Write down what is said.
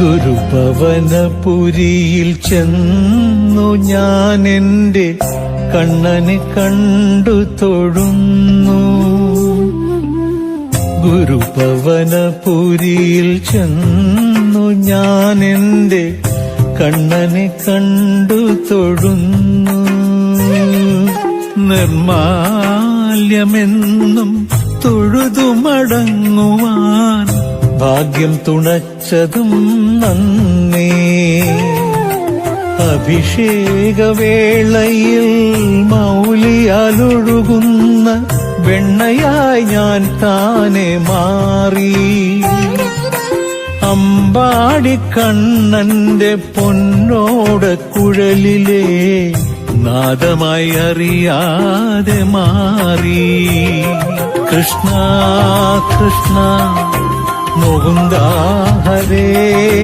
ഗുരുഭവനപുരിയിൽ ചെന്നു ഞാൻ എന്റെ കണ്ണനെ കണ്ടു തൊഴുന്നു. ഗുരുപവനപുരിയിൽ ചെന്നു ഞാൻ എന്റെ കണ്ണനെ കണ്ടു തൊഴുന്നു. നിർമാല്യമെന്നും തൊഴുതു മടങ്ങുവാൻ ഭാഗ്യം തുണച്ചതും നന്നേ. അഭിഷേകവേളയിൽ മൗലിയാലൊഴുകുന്ന വെണ്ണയായി ഞാൻ താനെ മാറി. അമ്പാടി കണ്ണന്റെ പൊന്നോട കുഴലിലെ നാദമായി അറിയാതെ മാറി. കൃഷ്ണ കൃഷ്ണ. முகுந்தாகவே.